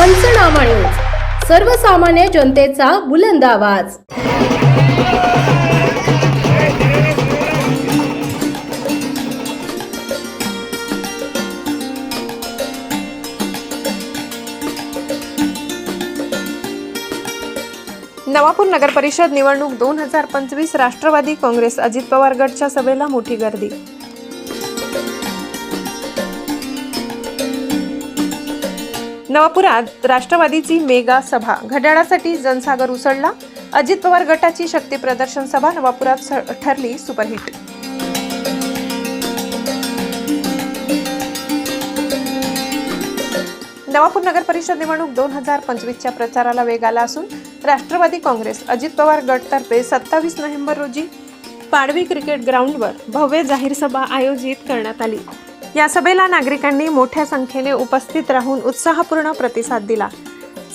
पंचनामा न्यूज सर्वसामान्य जनतेचा बुलंद आवाज. नवापूर नगर परिषद निवडणूक दोन हजार पंचवीस राष्ट्रवादी काँग्रेस अजित पवार गटच्या सभेला मोठी गर्दी. नवापुरात राष्ट्रवादीची मेगा सभा. घड्याळासाठी जनसागर उसळला. अजित पवार गटाची शक्ती प्रदर्शन सभा नवापुरात स- ठरली सुपरहिट. नवापूर नगर परिषद निवडणूक दोन हजार पंचवीसच्या प्रचाराला वेग आला असून राष्ट्रवादी काँग्रेस अजित पवार गटतर्फे सत्तावीस नोव्हेंबर रोजी पाडवी क्रिकेट ग्राउंडवर भव्य जाहीर सभा आयोजित करण्यात आली. या सभेला नागरिकांनी मोठ्या संख्येने उपस्थित राहून उत्साहपूर्ण प्रतिसाद दिला.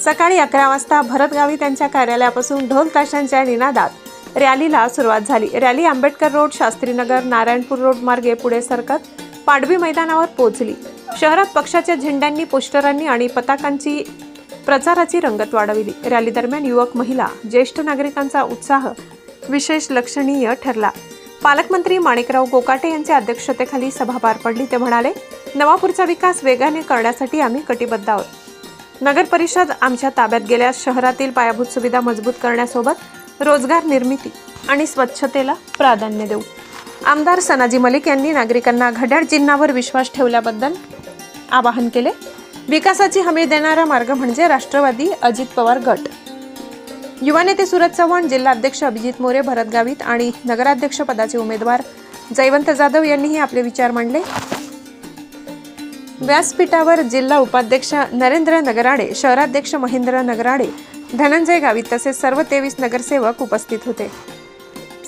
सकाळी अकरा वाजता भरतगावी त्यांच्या कार्यालयापासून ढोल ताशांच्या निनादात रॅलीला सुरुवात झाली. Rally Ambedkar road Shastrinagar Narayanpur road मार्गे पुढे सरकत पाडवी मैदानावर पोहोचली. शहरात पक्षाच्या झेंड्यांनी पोस्टरांनी आणि पताकांची प्रचाराची रंगत वाढविली. रॅली दरम्यान युवक महिला ज्येष्ठ नागरिकांचा उत्साह विशेष लक्षणीय ठरला. पालकमंत्री माणिकराव गोकाटे यांच्या अध्यक्षतेखाली सभा पार पडली. ते म्हणाले नवापूरचा विकास वेगाने करण्यासाठी आम्ही कटिबद्ध आहोत. नगर परिषद आमच्या ताब्यात गेल्यास शहरातील पायाभूत सुविधा मजबूत करण्यासोबत रोजगार निर्मिती आणि स्वच्छतेला प्राधान्य देऊ. आमदार सनाजी मलिक यांनी नागरिकांना घड्याळ चिन्हावर विश्वास ठेवल्याबद्दल आवाहन केले. विकासाची हमी देणारा मार्ग म्हणजे राष्ट्रवादी अजित पवार गट. युवा नेते सुरज चव्हाण जिल्हाध्यक्ष अभिजित मोरे भरत गावित आणि नगराध्यक्ष पदाचे उमेदवार जयवंत जाधव यांनीही आपले विचार मांडले. व्यासपीठावर जिल्हा उपाध्यक्ष नरेंद्र नगराडे शहराध्यक्ष महेंद्र नगराडे धनंजय गावित तसेच सर्व तेवीस नगरसेवक उपस्थित होते.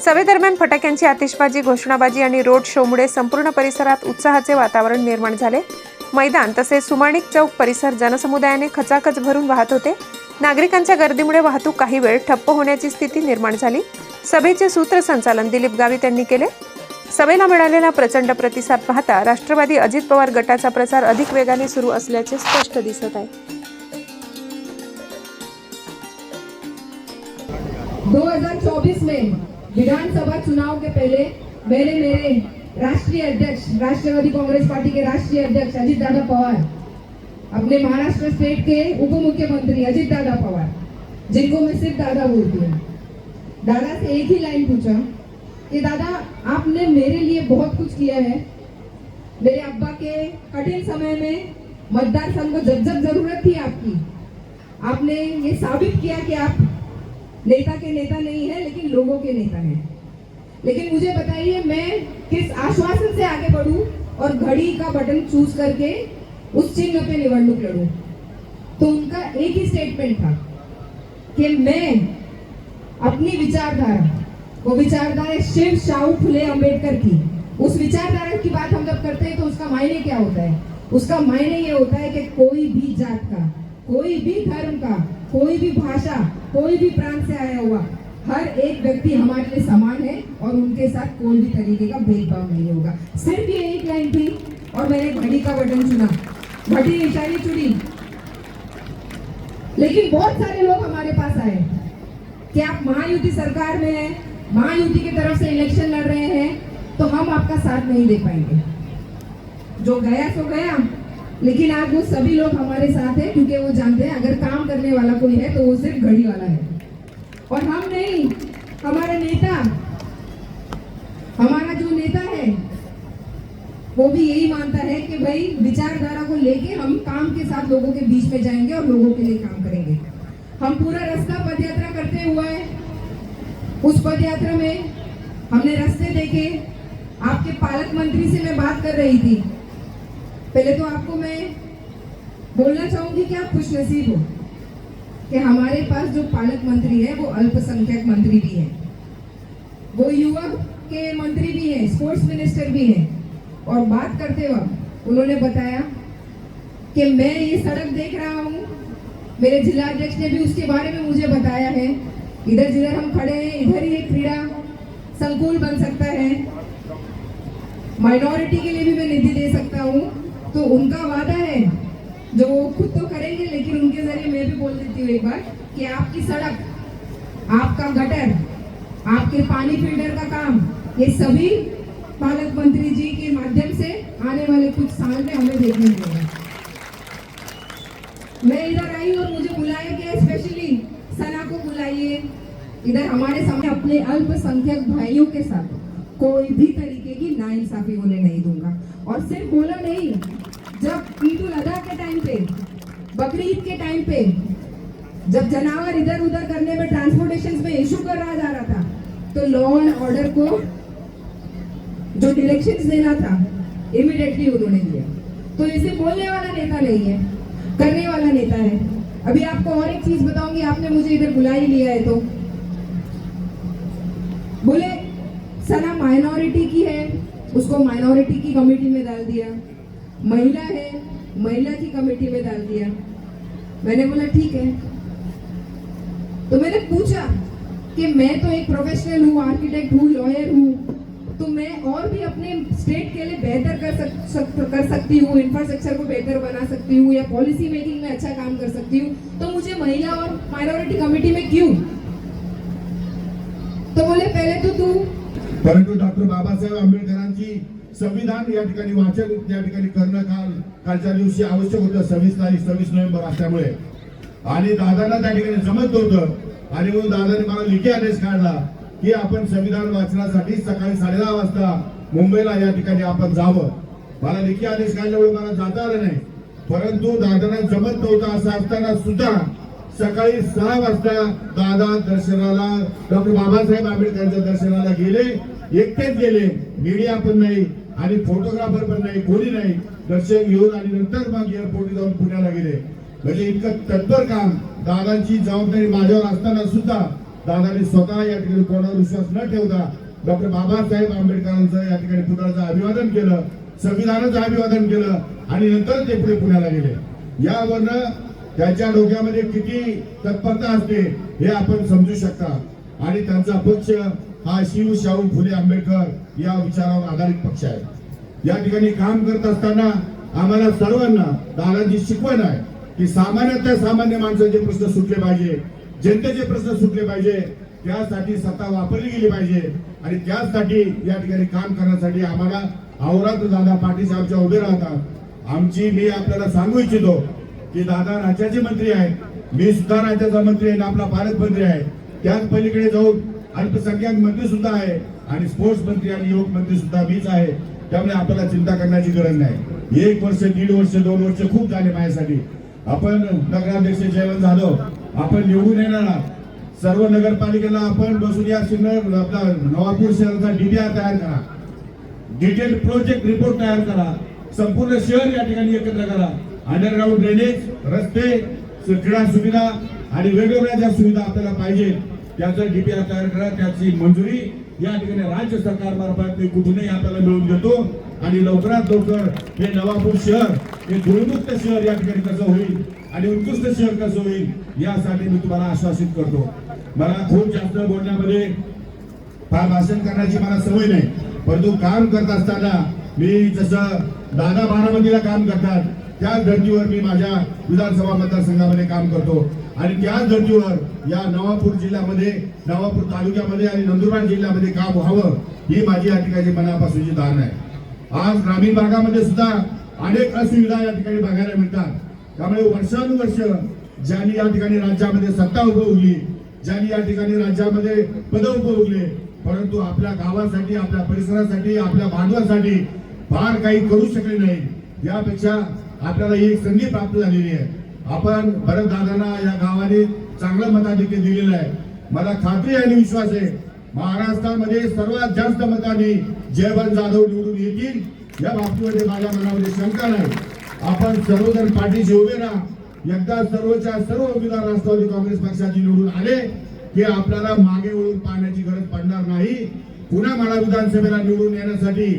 सभेदरम्यान फटाक्यांची आतिषबाजी घोषणाबाजी आणि रोड शोमुळे संपूर्ण परिसरात उत्साहाचे वातावरण निर्माण झाले. मैदान तसेच सुमाणिक चौक परिसर जनसमुदायाने खचाखच भरून वाहत होते. नागरिकांच्या गर्दीमुळे वाहतूक काही वेळ ठप्प होण्याची स्थिती निर्माण झाली. सभेचे सूत्रसंचालन दिलीप गावित यांनी केले. सभेला मिळालेला प्रचंड प्रतिसाद पाहता राष्ट्रवादी अजित पवार गटाचा प्रचार अधिक वेगाने सुरू असल्याचे स्पष्ट दिसत आहे. 2024 में विधानसभा चुनाव के पहले मैंने मेरे राष्ट्रीय अध्यक्ष राष्ट्रवादी कांग्रेस पार्टी के राष्ट्रीय अध्यक्ष अजित दादा पवार अपने महाराष्ट्र स्टेट के उप मुख्यमंत्री अजित दादा पवार, जिनको मैं सिर्फ़ दादा बोलती हूँ। दादा से एक ही लाइन पूछा कि दादा, आपने मेरे लिए बहुत कुछ किया है। मेरे अब्बा के कठिन समय में मतदार संघ को जब जब ज़रूरत थी आपकी, आपने ये साबित किया कि आप नेता के नेता नहीं है, लेकिन लोगों के नेता हैं। लेकिन मुझे बताइए, मैं किस आश्वासन से आगे बढ़ूं और घड़ी का बटन चूज़ करके उस चिन्ह पे निवडणूक लड़ूं। तो उनका एक ही स्टेटमेंट था कि मैं अपनी विचारधारा, वो विचारधारा शिव, शाहू, फुले, अंबेडकर की, उस विचारधारा की बात हम जब करते हैं तो उसका मायने क्या होता है? उसका मायने ये होता है कि कोई भी जात का, कोई भी धर्म का, कोई भी भाषा, कोई भी प्रांत से आया हुआ, हर एक व्यक्ति हमारे लिए समान है और उनके साथ कोई भी तरीके का भेदभाव नहीं होगा। सिर्फ़ ये एक लाइन थी और मैंने घड़ी का बटन चुना घड़ी निशानी चुनी। लेकिन बहुत सारे लोग हमारे पास आए। कि आप महायुति सरकार में हैं? महायुति की तरफ़ से इलेक्शन लड़ रहे हैं? तो हम आपका साथ नहीं दे पाएँगे। जो गया सो गया। लेकिन आज वो सभी लोग हमारे साथ हैं, क्योंकि वो जानते हैं, अगर काम करने वाला कोई है तो वो सिर्फ़ घड़ी वाला है। और हम नहीं, हमारे नेता हमारा जो नेता है वो भी यही मानता है कि भाई विचारधारा को लेके हम काम के साथ लोगों के बीच में जाएँगे और लोगों के लिए काम करेंगे। हम पूरा रास्ता पद यात्रा करते हुआ है उस पद यात्रा में हमने रास्ते देखे। आपके पालक मंत्री से मैं बात कर रही थी। पहले तो आपको मैं बोलना चाहूँगी कि आप खुश नसीब हो कि हमारे पास जो पालक मंत्री है, वो अल्पसंख्यक मंत्री भी है। वो युवक के मंत्री भी हैं स्पोर्ट्स मिनिस्टर भी हैं। और बात करते वक्त उन्होंने बताया कि मैं ये सड़क देख रहा हूँ। मेरे जिलाध्यक्ष ने भी उसके बारे में मुझे बताया है। इधर जिधर हम खड़े हैं, इधर ही एक क्रीड़ा संकुल बन सकता है। माइनॉरिटी के लिए भी मैं निधि दे सकता हूँ। तो उनका वादा है, जो वो खुद तो करेंगे, लेकिन उनके ज़रिए मैं भी बोल देती हूँ एक बार कि आपकी सड़क, आपका गटर, आपके पानी फ़िल्टर का काम, ये सभी पालक मंत्री जी के माध्यम से आने वाले कुछ साल में हमें देखने मिलेगा। मैं इधर आई और मुझे बुलाया गया स्पेशली सना को बुलाइए। इधर हमारे सामने अपने अल्पसंख्यक भाइयों के साथ कोई भी तरीके की नाइंसाफी होने नहीं दूँगा। और सिर्फ़ बोला नहीं, जब ईद उल अजहा के टाइम पे बकरी ईद के टाइम पे, जब जनावर इधर उधर करने में ट्रांसपोर्टेशन में इशू कर रहा जा रहा था तो लॉ एंड ऑर्डर को जो डायरेक्शंस देना था इमिडिएटली उन्होंने दिया तो इसे बोलने वाला नेता नहीं है, करने वाला नेता है। अभी आपको और एक चीज़ बताऊँगी, आपने मुझे इधर बुला ही लिया है तो। बोले सना माइनॉरिटी की है, उसको माइनॉरिटी की कमेटी में डाल दिया। महिला है, महिला की कमेटी में डाल दिया। मैंने बोला, ठीक है। तो मैंने पूछा कि मैं तो एक प्रोफेशनल हूँ आर्किटेक्ट हूँ लॉयर हूँ। तो मैं और भी अपने स्टेट के लिए बेहतर कर सक, सक, कर सकती हूँ इंफ्रास्ट्रक्चर को बेहतर बना सकती हूँ या पॉलिसी मेकिंग में अच्छा काम कर सकती हूँ। तो मुझे महिला और माइनॉरिटी कमेटी में क्यों? तो बोले पहले तो तू परंतु डॉक्टर बाबासाहेब आंबेडकरांची संविधान या ठिकाणी वाचन या ठिकाणी करणं काल कालच्या दिवशी आवश्यक होतं सव्वीस तारीख सव्वीस नोव्हेंबर असल्यामुळे. आणि दादांना त्या ठिकाणी जमत नव्हतं. आणि म्हणून दादाने मला लिखी आदेश काढला. की आपण संविधान वाचनासाठी सकाळी साडेदहा वाजता मुंबईला या ठिकाणी आपण जावं. मला लेखी आदेश काढल्यामुळे मला जाता आलं नाही. परंतु दादांना जमत नव्हता असं असताना सुद्धा सकाळी सहा वाजता दादा दर्शनाला डॉक्टर बाबासाहेब आंबेडकरांच्या दर्शनाला गेले. एकटेच गेले. मीडिया पण नाही आणि फोटोग्राफर पण नाही कोणी नाही. दर्शन घेऊन आणि नंतर मग एअरपोर्ट जाऊन पुण्याला गेले. म्हणजे इतकं तत्पर काम. दादांची जबाबदारी माझ्यावर असताना सुद्धा दादांनी स्वतः या ठिकाणी कोणावर विश्वास न ठेवता डॉक्टर बाबासाहेब आंबेडकरांचं या ठिकाणी पुतळ्याचं अभिवादन केलं संविधानाचं अभिवादन केलं आणि नंतर ते पुढे पुण्याला गेले. यावरनं त्यांच्या डोक्यामध्ये किती तत्परता असते हे आपण समजू शकता. आणि त्यांचा पक्ष हा शिव शाहू फुले आंबेडकर या विचारावर आधारित पक्ष आहे. या ठिकाणी काम करत असताना आम्हाला सर्वांना दादांची शिकवण आहे की सामान्यातल्या सामान्य माणसाचे प्रश्न सुटले पाहिजे. जनतेचे प्रश्न सुटले पाहिजे. त्यासाठी सत्ता वापरली गेली पाहिजे. आणि त्यासाठी या ठिकाणी काम करण्यासाठी आम्हाला आवरात दादा पाठीशी आमच्या उभे राहतात. आमची मी आपल्याला सांगू इच्छितो की दादा राज्याचे मंत्री आहेत. मी सुद्धा राज्याचा मंत्री आहे आपला आपला मंत्री आहे. त्याच पलीकडे जाऊन अल्पसंख्याक मंत्री सुद्धा आहे आणि स्पोर्ट्स मंत्री आणि युवक मंत्री सुद्धा मीच आहे. त्यामुळे आपल्याला चिंता करण्याची गरज नाही. एक वर्ष दीड वर्ष दोन वर्ष खूप झाले माझ्यासाठी. आपण नगराध्यक्ष जयवंत जाधव आपण निवडून येणार. आहात. सर्व नगरपालिकेला आपण बसून या सिन्नर आपला नवापूर शहराचा डीटीआर तयार करा. डिटेल प्रोजेक्ट रिपोर्ट तयार करा. संपूर्ण शहर या ठिकाणी एकत्र करा. अंडरग्राऊंड ड्रेनेज रस्ते क्रीडा सुविधा आणि वेगवेगळ्या ज्या सुविधा आपल्याला पाहिजे त्याचं डीपीआर तयार करा. त्याची मंजुरी या ठिकाणी राज्य सरकारमार्फत मी कुठूनही आपल्याला मिळवून देतो. आणि लवकरात लवकर हे नवापूर शहर हे धुळमुक्त शहर या ठिकाणी कसं होईल आणि उत्कृष्ट शहर कसं होईल यासाठी मी तुम्हाला आश्वासित करतो. मला खूप जास्त बोलण्यामध्ये फार भाषण करण्याची मला सवय नाही परंतु काम करत असताना मी जसं दादा बारामतीला काम करतात त्याच धर्तीवर मी माझ्या विधानसभा मतदारसंघामध्ये काम करतो. आणि त्याच धर्तीवर या नवापूर जिल्ह्यामध्ये नवापूर तालुक्यामध्ये आणि नंदुरबार जिल्ह्यामध्ये काम व्हावं ही माझी या ठिकाणी मनापासूनची धारणा आहे. आज ग्रामीण भागामध्ये सुद्धा अनेक असुविधा या ठिकाणी बघायला मिळतात. त्यामुळे वर्षानुवर्ष ज्यांनी या ठिकाणी राज्यामध्ये सत्ता उभवली ज्यांनी या ठिकाणी राज्यामध्ये पद उभवले परंतु आपल्या गावासाठी आपल्या परिसरासाठी आपल्या बांधवासाठी फार काही करू शकले नाही. यापेक्षा आपल्याला ही एक संधी प्राप्त झालेली आहे. आपण भरत दादांना या गावाने चांगलं मताधिक्य दिलेलं आहे. मला खात्री आहे आणि विश्वास आहे महाराष्ट्रामध्ये सर्वात जास्त मतांनी जयवंत जाधव निवडून येतील. या बाबतीमध्ये माझ्या मनामध्ये शंका नाही. आपण सर्वजण पाठीशी उभे राहा. एकदा सर्वच्या सर्व उमेदवार राष्ट्रवादी काँग्रेस पक्षाचे निवडून आले की आपल्याला मागे वळून पाहण्याची गरज पडणार नाही. पुन्हा मला विधानसभेला निवडून येण्यासाठी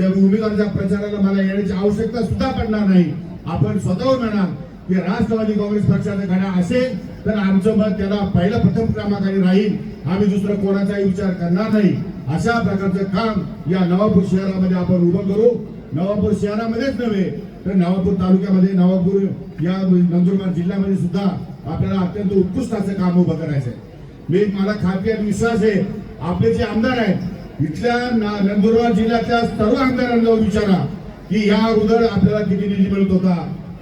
या उमेदवाराच्या प्रचाराला मला येण्याची आवश्यकता सुद्धा पडणार नाही. आपण स्वतःहून म्हणा की राष्ट्रवादी काँग्रेस पक्षाचा घड्या असेल तर आमचं मत त्याला पहिलं प्रथम क्रमांकाने राहील. आम्ही दुसरं कोणाचाही विचार करणार नाही. अशा प्रकारचं काम या नवापूर शहरामध्ये आपण उभं करू. नवापूर शहरामध्येच नव्हे तर नवापूर तालुक्यामध्ये नवापूर या नंदुरबार जिल्ह्यामध्ये सुद्धा आपल्याला अत्यंत उत्कृष्ट असं काम उभं करायचं आहे. मी मला खात्री आणि विश्वास आहे आपले जे आमदार आहेत इथल्या नंदुरबार जिल्ह्यातल्या सर्व आमदारांना विचारा की या अगोदर आपल्याला किती निधी मिळत होता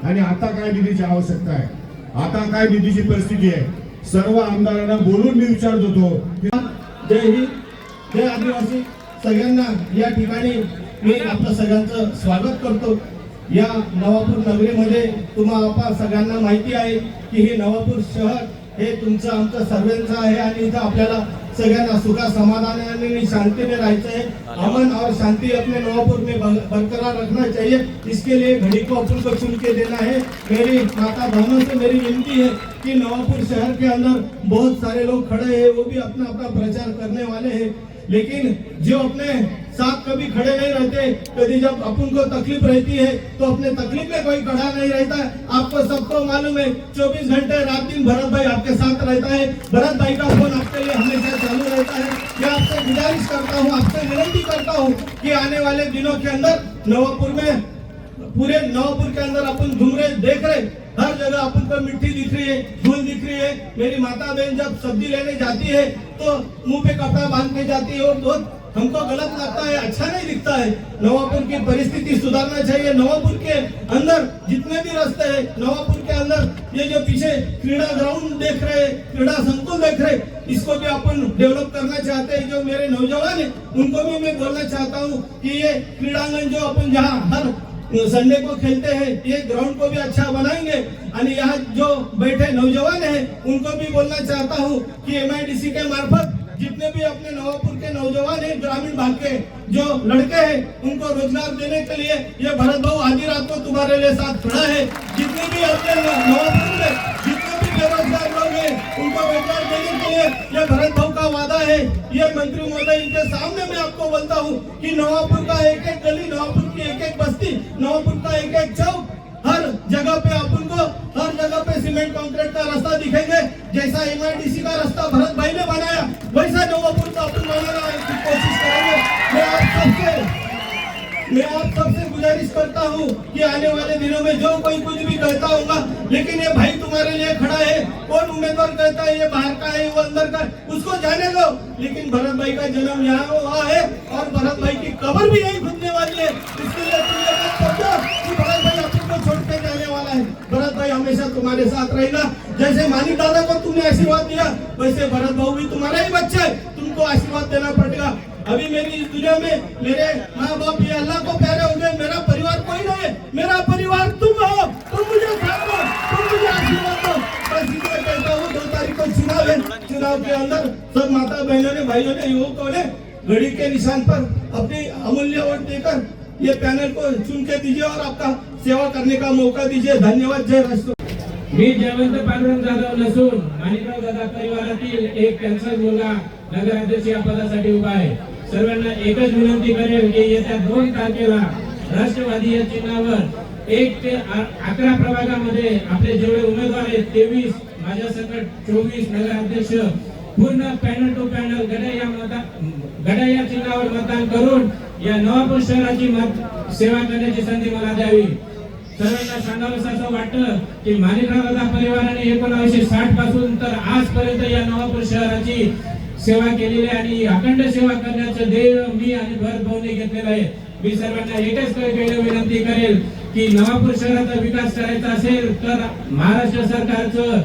आणि आता काय निधीची आवश्यकता आहे. आता काय निधीची परिस्थिती आहे. सर्व आमदारांना बोलून मी विचारत होतो जय हिंद जय आदिवासी. सगळ्यांना या ठिकाणी मी आपलं सगळ्यांचं स्वागत करतो. या नवापूर नगरीमध्ये तुम्हाला सगळ्यांना माहिती आहे की हे नवापूर शहर हे तुमचं आमचं सर्वांचं आहे आणि इथं आपल्याला सगळ्यांना सुखा समाधान आणि शांति में राहायचं है अमन और शांति अपने नवापुर में बरकरार रखना चाहिए. इसके लिए घड़ी को अपन को चुन के देना है. मेरी माता बहनों से मेरी विनती है कि नवापुर शहर के अंदर बहुत सारे लोग खड़े हैं वो भी अपना अपना प्रचार करने वाले हैं. लेकिन जो अपने साथ कभी खड़े नहीं रहते, कभी जब अपन को तकलीफ़ रहती है तो अपने तकलीफ़ में कोई खड़ा नहीं रहता। आपको सबको मालूम है 24 घंटे रात दिन भरत भाई आपके साथ रहता है। भरत भाई का फ़ोन आपके लिए हमेशा चालू रहता है। मैं आपसे गुजारिश करता हूँ, आपसे विनती करता हूँ की आने वाले दिनों के अंदर नवापुर में, पूरे नवापुर के अंदर अपन घूम रहे देख रहे हर जगह अपन को मिट्टी दिख रही है धूल दिख रही है। मेरी माता बहन जब सब्ज़ी लेने जाती है तो मुँह पे कपड़ा बाँध के जाती है और बहुत हमको गलत लगता है अच्छा नहीं दिखता है। नवापुर की परिस्थिति सुधारना चाहिए। नवापुर के अंदर जितने भी रास्ते हैं, नवापुर के अंदर ये जो पीछे क्रीड़ा ग्राउंड देख रहे हैं, क्रीड़ा संकुल देख रहे इसको भी अपन डेवलप करना चाहते हैं। जो मेरे नौजवान है, उनको भी मैं बोलना चाहता हूँ कि ये क्रीड़ांगन जो अपन जहाँ हर संडे को खेलते हैं, ये ग्राउंड को भी अच्छा बनाएँगे। यहाँ जो बैठे नौजवान हैं, उनको भी बोलना चाहता हूँ कि एमआईडीसी के मार्फत जितने भी अपने नवापुर के नौजवान हैं, ग्रामीण भाग के जो लड़के हैं, उनको रोज़गार देने के लिए ये भरत भाऊ आधी रात को तुम्हारे लिए साथ खड़ा है। जितने भी अपने नवापुर में जितने भी बेरोजगार लोग हैं, उनको रोज़गार देने के लिए ये भरत भाव का वादा है। ये मंत्री महोदय इनके सामने मैं आपको बोलता हूँ की नवापुर का एक एक गली, नवापुर की एक एक बस्ती, नवापुर का एक एक चौक जगह पे अपन को हर जगह पे सीमेंट, कंक्रीट का रास्ता दिखेंगे, जैसा एमआईडीसी का रास्ता भरत भाई ने बनाया, वैसा नवापुर का अपन की कोशिश करेंगे। मैं आप सबसे, मैं आप सबसे गुजारिश करता हूँ कि आने वाले दिनों में जो कोई कुछ भी कहता होगा, लेकिन ये भाई तुम्हारे लिए खड़ा है, कौन उम्मीदवार कहता है, ये बाहर का है, वो अंदर का उसको जाने दो। लेकिन भरत भाई का जन्म यहाँ हुआ है, और भरत भाई की कबर भी यही खुदने वाली है, इसके लिए तुम ये मत समझो कि भरत भाई आपको छोड़ के जाने वाला है भरत भाई हमेशा तुम्हारे साथ रहेगा। जैसे मानिक दादा को तुमने आशीर्वाद दिया, वैसे भरत भाऊ भी तुम्हारा ही बच्चा है। तुमको आशीर्वाद देना पड़ेगा। अभी मेरी इस दुनिया में मेरे माँ बाप ये अल्लाह को प्यारे हो गए मेरा परिवार कोई नहीं है। मेरा परिवार तुम हो। तुम मुझे तुम मुझे आशीर्वाद दो। कहता हूँ, दो तारीख को चुनाव है। चुनाव के अंदर सब माता बहनों ने, भाइयों ने, युवकों ने घड़ी के निशान पर अपनी अमूल्य वोट देकर ये पैनल को चुन के दीजिए और आपका सेवा करने का मौका दीजिए। धन्यवाद। जय राष्ट्र मी जयवंत पांडुरंग जाधव नसून माणिकराव दादा परिवारातील एक कॅन्सर मुलगा नगराध्यक्ष या पदासाठी उभा आहे. सर्वांना एकच विनंती करेल की येत्या दोन तारखेला राष्ट्रवादी या चिन्हावर एक ते अकरा प्रभागामध्ये आपले जेवढे उमेदवार आहेत तेवीस माझ्या सकट चोवीस नगराध्यक्ष पूर्ण पॅनल टू पॅनल गड्या या मतदान गड्या या चिन्हावर मतदान करून या नवापूर शहराची सेवा करण्याची संधी मला द्यावी. सर्वांना सांगावं असं वाटतं की माणिकराव दादा परिवाराने एकोणावीसशे साठपासून तर आजपर्यंत या नवापूर शहराची सेवा केलेली आणि अखंड सेवा करण्याचं ध्येय मी आणि भरत भाऊने घेतलेलं आहे. मी सर्वांना एकच विनंती करेल की नवापूर शहराचा विकास करायचा असेल तर महाराष्ट्र सरकारचं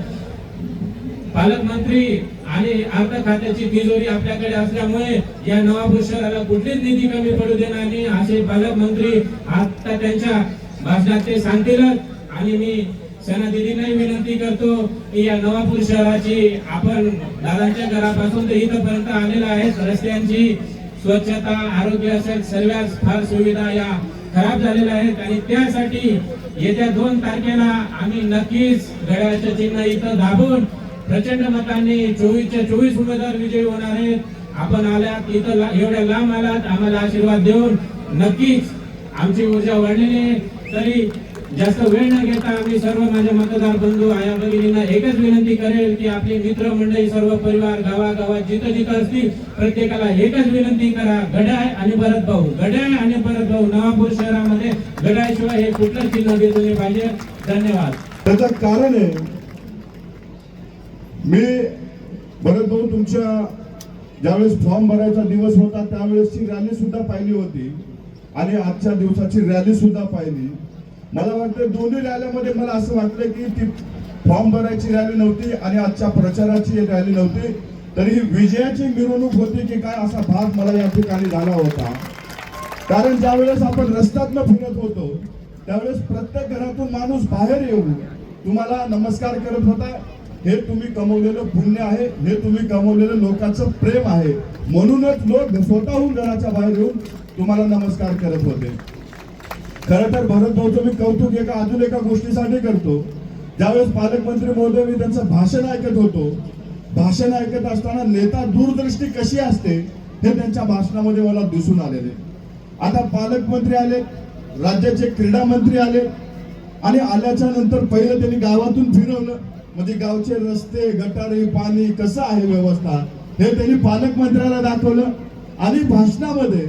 पालकमंत्री आणि अर्थ खात्याची तिजोरी आपल्याकडे असल्यामुळे या नवापूर शहराला कुठलीच निधी कमी पडू देणार नाही. असे पालकमंत्री आता त्यांच्या भाषणात ते सांगतीलच. आणि मी सना विनंती करतो की या नवापूर शहराची आपण दादांच्या घरापासून ते इथपर्यंत आलेला आहे. रस्त्यांची स्वच्छता आरोग्य असेल सर्वच फार सुविधा या खराब झालेल्या आहेत. आणि त्यासाठी येत्या दोन तारखेला आम्ही नक्कीच घड्याळचं चिन्ह इथं दाबून प्रचंड मतांनी चोवीसच्या चोवीस उमेदवार विजयी होणार आहेत. आपण आल्यात इथं एवढ्या लांब आलात आम्हाला आशीर्वाद देऊन नक्कीच आमची ऊर्जा वाढलेली आहे. तरी जास्त वेळ न घेता आम्ही सर्व माझे मतदार बंधू आया भगिनींना एकच विनंती करेल की आपली मित्र मंडळी सर्व परिवार गावागावात जिथं जिथं असतील प्रत्येकाला एकच विनंती करा गडाय आणि भरत भाऊ. गडाय आणि भरत भाऊ नवापूर शहरामध्ये गडायशिवाय हे कुठलं चिन्ह दिसू पाहिजे. धन्यवाद. त्याचं कारण आहे मी भरत भाऊ तुमच्या ज्यावेळेस फॉर्म भरायचा दिवस होता त्यावेळेसची रॅली सुद्धा पाहिली होती. आणि आजच्या दिवसाची रॅली सुद्धा पाहिली. मला वाटतं दोन्ही रॅलीमध्ये मला असं वाटलं की ती फॉर्म भरायची रॅली नव्हती आणि आजच्या प्रचाराची रॅली नव्हती. तरी विजयाची मिरवणूक होती की काय असा भाग मला या ठिकाणी झाला होता. कारण ज्यावेळेस आपण रस्त्यातनं फिरत होतो त्यावेळेस प्रत्येक घरातून माणूस बाहेर येऊन तुम्हाला नमस्कार करत होता. हे तुम्ही कमवलेलं पुण्य आहे हे तुम्ही कमवलेलं लोकांचं प्रेम आहे. म्हणूनच लोक स्वतःहून घराच्या बाहेर येऊन तुम्हाला नमस्कार करत होते. खरं तर भरत भाऊचं मी कौतुक एका अजून एका गोष्टीसाठी करतो. ज्यावेळेस पालकमंत्री महोदय मी त्यांचं भाषण ऐकत होतो भाषण ऐकत असताना नेता दूरदृष्टी कशी असते हे त्यांच्या भाषणामध्ये मला दिसून आलेले. आता पालकमंत्री आले राज्याचे क्रीडा मंत्री आले आणि आल्याच्यानंतर पहिलं त्यांनी गावातून फिरवलं. म्हणजे गावचे रस्ते गटारे पाणी कसं आहे व्यवस्था हे त्यांनी पालकमंत्र्याला दाखवलं. आणि भाषणामध्ये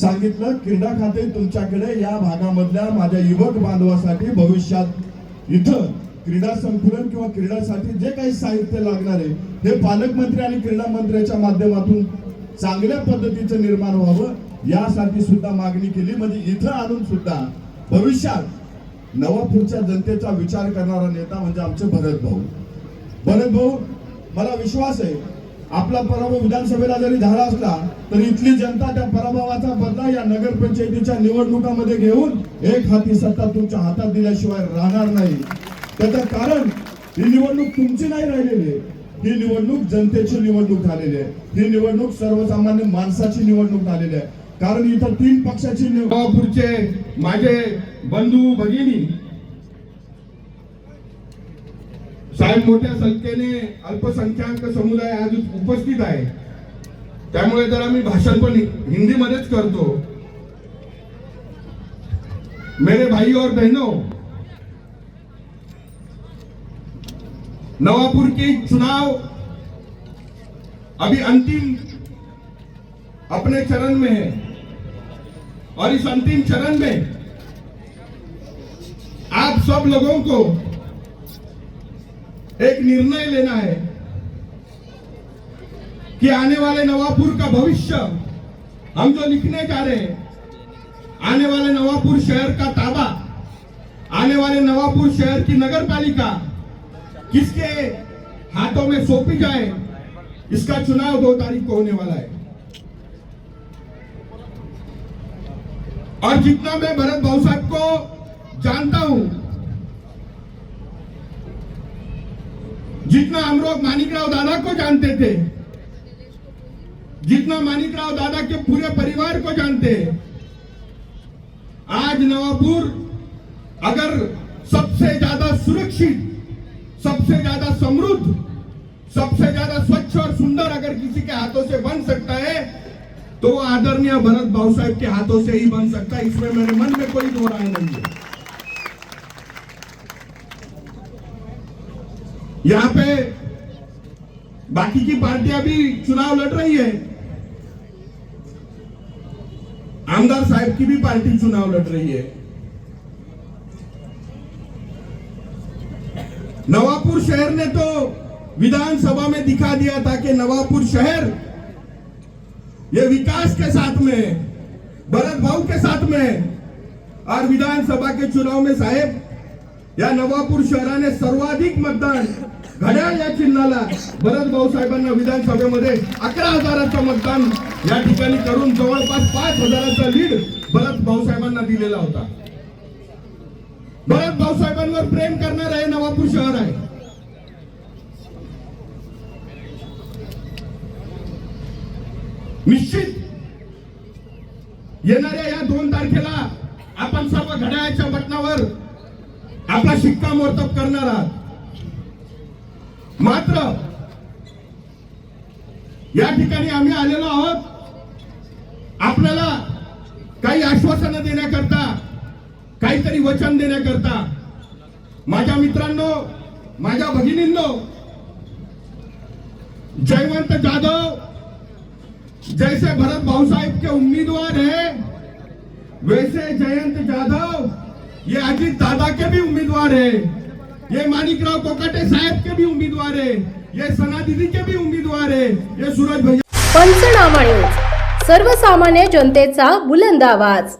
सांगितलं क्रीडा खाते तुमच्याकडे या भागामधल्या माझ्या युवक बांधवासाठी भविष्यात इथं क्रीडा संकुलन किंवा क्रीडासाठी जे काही साहित्य लागणार आहे हे पालकमंत्री आणि क्रीडा मंत्र्याच्या माध्यमातून चांगल्या पद्धतीचं निर्माण व्हावं यासाठी सुद्धा मागणी केली. म्हणजे इथं आणून सुद्धा भविष्यात नवापूरच्या जनतेचा विचार करणारा नेता म्हणजे आमचे भरत भाऊ. भरत भाऊ मला विश्वास आहे आपला पराभव विधानसभेला जरी झाला असला तरी इथली जनता त्या पराभवाचा बदला या नगरपंचायतीच्या निवडणुकामध्ये घेऊन एक हाती सत्ता तुमच्या हातात दिल्याशिवाय राहणार नाही. त्याचं कारण ही निवडणूक तुमची नाही राहिलेली आहे. ही निवडणूक जनतेची निवडणूक झालेली आहे. ही निवडणूक सर्वसामान्य माणसाची निवडणूक झालेली आहे. कारण इथं तीन पक्षाची निवडणूक माझे बंधू भगिनी साहेब मोठ्या संख्येने अल्पसंख्याक समुदाय आज उपस्थित आहे. त्यामुळे जरा मी भाषण पण हिंदीमध्येच करतो. मेरे भाई और बहनों नवापुर की चुनाव अभी अंतिम अपने चरण में है और इस अंतिम चरण में आप सब लोगों को एक निर्णय लेना है कि आने वाले नवापुर का भविष्य हम जो लिखने जा रहे हैं, आने वाले नवापुर शहर का ताबा, आने वाले नवापुर शहर की नगर पालिका किसके हाथों में सौंपी जाए, इसका चुनाव दो तारीख को होने वाला है। और जितना मैं भरत भाव साहब को जानता हूँ जितना हम लोग मानिकराव दादा को जानते थे, जितना मानिकराव दादा के पूरे परिवार को जानते हैं आज नवापुर अगर सबसे ज़्यादा सुरक्षित, सबसे ज़्यादा समृद्ध, सबसे ज़्यादा स्वच्छ और सुंदर अगर किसी के हाथों से बन सकता है तो आदरणीय भरत साहब के हाथों से ही बन सकता है। इसमें मेरे मन में कोई दो राय नहीं है। यहाँ पे बाकी की पार्टियाँ भी चुनाव लड़ रही है आमदार साहब की भी पार्टी चुनाव लड़ रही है नवापुर शहर ने तो विधानसभा में दिखा दिया था कि नवापुर शहर ये विकास के साथ में भरत भाव के साथ में। और विधानसभा के चुनाव में साहेब या नवापूर शहराने सर्वाधिक मतदान घड्याळ या चिन्हाला भरत भाऊसाहेबांना विधानसभेमध्ये अकरा हजाराचं मतदान या ठिकाणी करून जवळपास पाच हजाराचा लीड भरत भाऊसाहेबांना दिलेला होता. भरत भाऊसाहेबांवर प्रेम करणार आहे नवापूर शहर आहे. निश्चित येणाऱ्या या दोन तारखेला आपण सर्व घड्याळाच्या बटनावर आपला शिक्कामोर्तब करणार आहात. मात्र या ठिकाणी आम्ही आलेलो आहोत. आपल्याला काही आश्वासनं देण्याकरता काहीतरी वचन देण्याकरता माझ्या मित्रांनो माझ्या भगिनींनो जयवंत जाधव जैसे भरत भाऊसाहेब के उम्मीदवार है वैसे जयंत जाधव ये अजीत दादा के भी उम्मीदवार है। ये मानिकराव कोकाटे साहब के भी उम्मीदवार है। ये सना दीदी के भी उम्मीदवार है। ये सूरज भैया पंचनामा न्यूज सर्वसामान्य जनतेचा बुलंद आवाज.